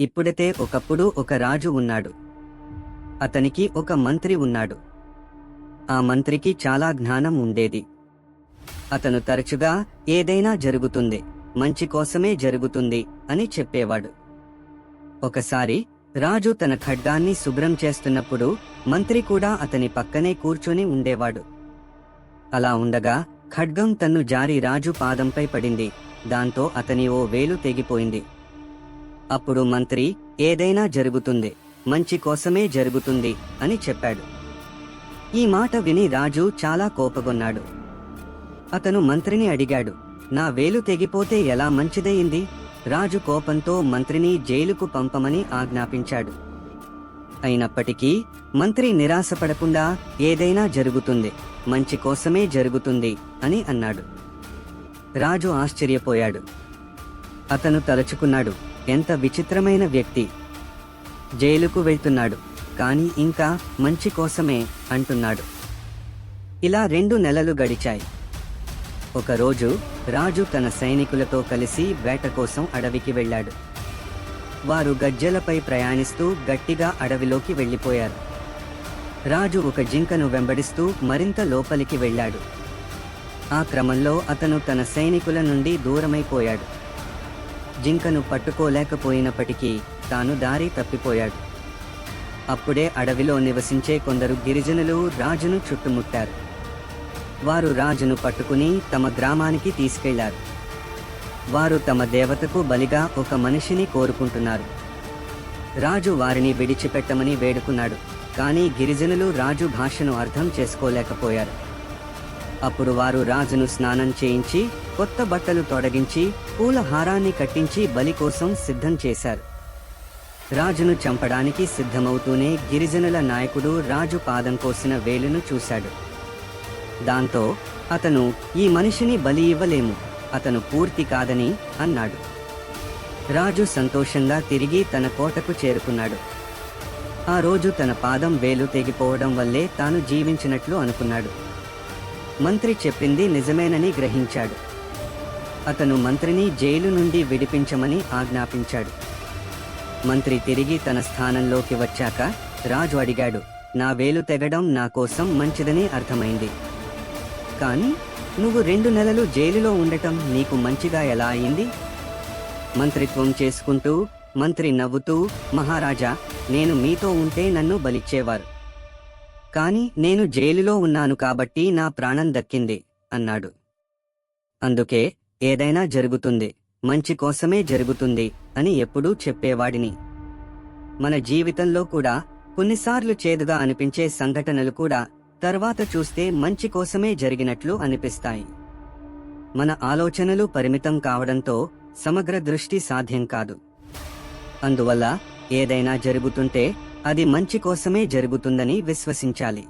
ఇప్పుడైతే ఒకప్పుడు ఒక రాజు ఉన్నాడు. అతనికి ఒక మంత్రి ఉన్నాడు. ఆ మంత్రికి చాలా జ్ఞానం ఉండేది. అతను తరచుగా ఏదైనా జరుగుతుంది మంచి కోసమే జరుగుతుంది అని చెప్పేవాడు. ఒకసారి రాజు తన ఖడ్గాన్ని శుభ్రం చేస్తున్నప్పుడు మంత్రి కూడా అతని పక్కనే కూర్చొని ఉండేవాడు. అలా ఉండగా ఖడ్గం తన్ను జారి రాజు పాదంపై పడింది. దాంతో అతని ఓ వేలు తెగిపోయింది. అప్పుడు మంత్రి ఏదైనా జరుగుతుంది. మంచి కోసమే జరుగుతుంది అని చెప్పాడు. ఈ మాట విని రాజు చాలా కోపగొన్నాడు. అతను మంత్రిని అడిగాడు నా వేలు తెగిపోతే ఎలా మంచిదయింది రాజు కోపంతో మంత్రిని జైలుకు పంపమని ఆజ్ఞాపించాడు. అయినప్పటికీ మంత్రి నిరాశపడకుండా ఏదైనా జరుగుతుంది. మంచి కోసమే జరుగుతుంది అని అన్నాడు. రాజు ఆశ్చర్యపోయాడు. అతను తలుచుకున్నాడు ఎంత విచిత్రమైన వ్యక్తి. జైలుకు వెళ్తున్నాడు కానీ ఇంకా మంచి కోసమే అంటున్నాడు. ఇలా రెండు నెలలు గడిచాయి. ఒకరోజు రాజు తన సైనికులతో కలిసి వేట కోసం అడవికి వెళ్ళాడు. వారు గజ్జెలపై ప్రయాణిస్తూ గట్టిగా అడవిలోకి వెళ్ళిపోయారు. రాజు ఒక జింకను వెంబడిస్తూ మరింత లోపలికి వెళ్ళాడు. ఆ క్రమంలో అతను తన సైనికుల నుండి దూరమైపోయాడు. జింకను పట్టుకోలేకపోయినప్పటికీ తాను దారి తప్పిపోయాడు. అప్పుడే అడవిలో నివసించే కొందరు గిరిజనులు రాజును చుట్టుముట్టారు. వారు రాజును పట్టుకుని తమ గ్రామానికి తీసుకెళ్ళారు. వారు తమ దేవతకు బలిగా ఒక మనిషిని కోరుకుంటున్నారు. రాజు వారిని విడిచిపెట్టమని వేడుకున్నాడు కానీ గిరిజనులు రాజు భాషను అర్థం చేసుకోలేకపోయారు. అప్పుడు వారు రాజును స్నానం చేయించి కొత్త బట్టలు తొడగించి పూల హారాన్ని కట్టించి బలి కోసం సిద్ధం చేశారు. రాజును చంపడానికి సిద్ధమవుతూనే గిరిజనుల నాయకుడు రాజు పాదం కోసిన వేలును చూశాడు. దాంతో అతను ఈ మనిషిని బలి ఇవ్వలేము అతను పూర్తి కాదని అన్నాడు. రాజు సంతోషంగా తిరిగి తన కోటకు చేరుకున్నాడు. ఆ రోజు తన పాదం వేలు తెగిపోవడం వల్లే తాను జీవించినట్లు అనుకున్నాడు. మంత్రి చెప్పింది నిజమేనని గ్రహించాడు. అతను మంత్రిని జైలు నుండి విడిపించమని ఆజ్ఞాపించాడు. మంత్రి తిరిగి తన స్థానంలోకి వచ్చాక రాజు అడిగాడు నా వేలు తెగడం నా కోసం మంచిదని అర్థమైంది. కానీ నువ్వు రెండు నెలలు జైలులో ఉండటం నీకు మంచిగా ఎలా అయింది? మంత్రిత్వం చేసుకుంటూ మంత్రి నవ్వుతూ మహారాజా నేను మీతో ఉంటే నన్ను బలిచ్చేవారు. కాని నేను జైలులో ఉన్నాను కాబట్టి నా ప్రాణం దక్కింది అన్నాడు. అందుకే ఏదైనా జరుగుతుంది మంచి కోసమే జరుగుతుంది అని ఎప్పుడూ చెప్పేవాడిని. మన జీవితంలో కూడా కొన్నిసార్లు చేదుగా అనిపించే సంఘటనలు కూడా తర్వాత చూస్తే మంచి కోసమే జరిగినట్లు అనిపిస్తాయి. మన ఆలోచనలు పరిమితం కావడంతో సమగ్ర దృష్టి సాధ్యం కాదు. అందువల్ల ఏదైనా జరుగుతుంటే అది మంచి కోసమే జరుగుతుందని విశ్వసించాలి.